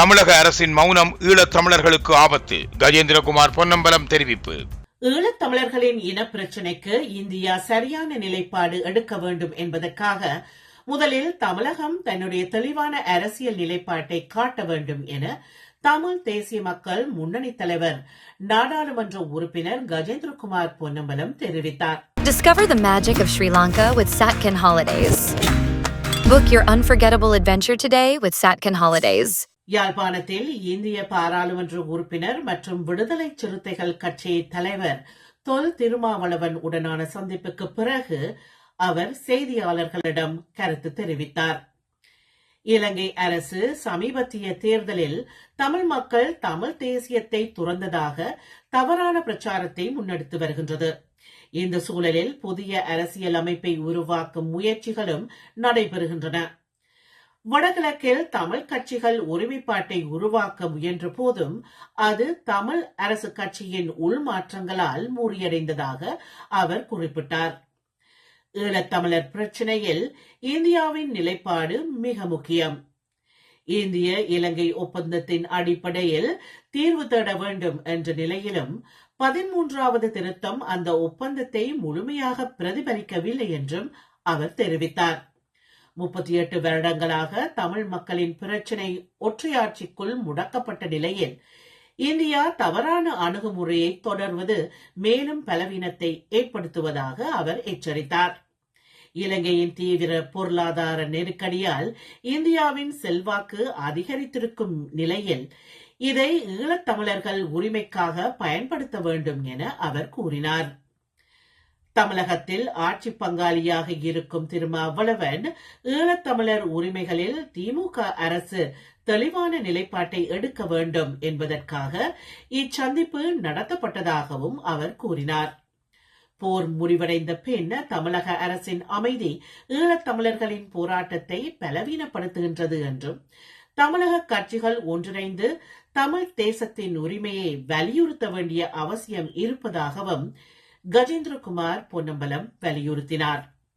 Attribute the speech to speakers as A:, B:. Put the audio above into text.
A: தமிழக அரசின் மௌனம் ஈழத் தமிழர்களுக்கு ஆபத்து கஜேந்திரகுமார் பொன்னம்பலம் தெரிவிப்பு
B: ஈழத்தமிழர்களின் இனப்பிரச்சினைக்கு இந்தியா சரியான நிலைப்பாடு எடுக்க வேண்டும் என்பதற்காக முதலில் தமிழகம் தன்னுடைய தெளிவான அரசியல் நிலைப்பாட்டை காட்ட வேண்டும் என தமிழ் தேசிய மக்கள் முன்னணி தலைவர் நாடாளுமன்ற உறுப்பினர் கஜேந்திரகுமார் பொன்னம்பலம் தெரிவித்தார்
C: Discover the magic of Sri Lanka with Satkin Holidays. Book your unforgettable adventure today with Satkin Holidays.
B: யாழ்ப்பாணத்தில் இந்திய பாராளுமன்ற உறுப்பினர் மற்றும் விடுதலை சிறுத்தைகள் கட்சி தலைவர் தொல் திருமாவளவன் உடனான சந்திப்புக்கு பிறகு அவர் செய்தியாளர்களிடம் கருத்து தெரிவித்தார். இலங்கை அரசு சமீபத்திய தேர்தலில் தமிழ் மக்கள் தமிழ் தேசியத்தை துறந்ததாக தவறான பிரச்சாரத்தை முன்னெடுத்து வருகின்றது. இந்த சூழலில் புதிய அரசியல் அமைப்பை உருவாக்கும் முயற்சிகளும் நடைபெறுகின்றன. வடகிழக்கில் தமிழ் கட்சிகள் ஒருமைப்பாட்டை உருவாக்க முயன்ற போதும் அது தமிழ் அரசு கட்சியின் உள்மாற்றங்களால் முறியடைந்ததாக அவர் குறிப்பிட்டார். ஈழத்தமிழர் பிரச்சினையில் இந்தியாவின் நிலைப்பாடு மிக முக்கியம். இந்திய இலங்கை ஒப்பந்தத்தின் அடிப்படையில் தீர்வு தேட வேண்டும் என்ற நிலையிலும் பதிமூன்றாவது திருத்தம் அந்த ஒப்பந்தத்தை முழுமையாக பிரதிபலிக்கவில்லை என்றும் அவர் தெரிவித்தார். முப்பத்தி எட்டு வருடங்களாக தமிழ் மக்களின் பிரச்சினை ஒற்றையாட்சிக்குள் முடக்கப்பட்ட நிலையில் இந்தியா தவறான அணுகுமுறையை தொடர்வது மேலும் பலவீனத்தை ஏற்படுத்துவதாக அவர் எச்சரித்தார். இலங்கையின் தீவிர பொருளாதார நெருக்கடியால் இந்தியாவின் செல்வாக்கு அதிகரித்திருக்கும் நிலையில் இதை ஈழத்தமிழர்கள் உரிமைக்காக பயன்படுத்த வேண்டும் என அவர் கூறினார். தமிழகத்தில் ஆட்சி பங்காளியாக இருக்கும் திருமாவளவன் ஈழத்தமிழர் உரிமைகளில் திமுக அரசு தெளிவான நிலைப்பாட்டை எடுக்க வேண்டும் என்பதற்காக இச்சந்திப்பு நடத்தப்பட்டதாகவும் அவர் கூறினார். போர் முடிவடைந்த பின் தமிழக அரசின் அமைதி ஈழத்தமிழர்களின் போராட்டத்தை பலவீனப்படுத்துகின்றது என்றும் தமிழக கட்சிகள் ஒன்றிணைந்து தமிழ் தேசத்தின் உரிமையை வலியுறுத்த வேண்டிய அவசியம் இருப்பதாகவும் கஜேந்திரகுமார் பொன்னம்பலம் வலியுறுத்தினார்.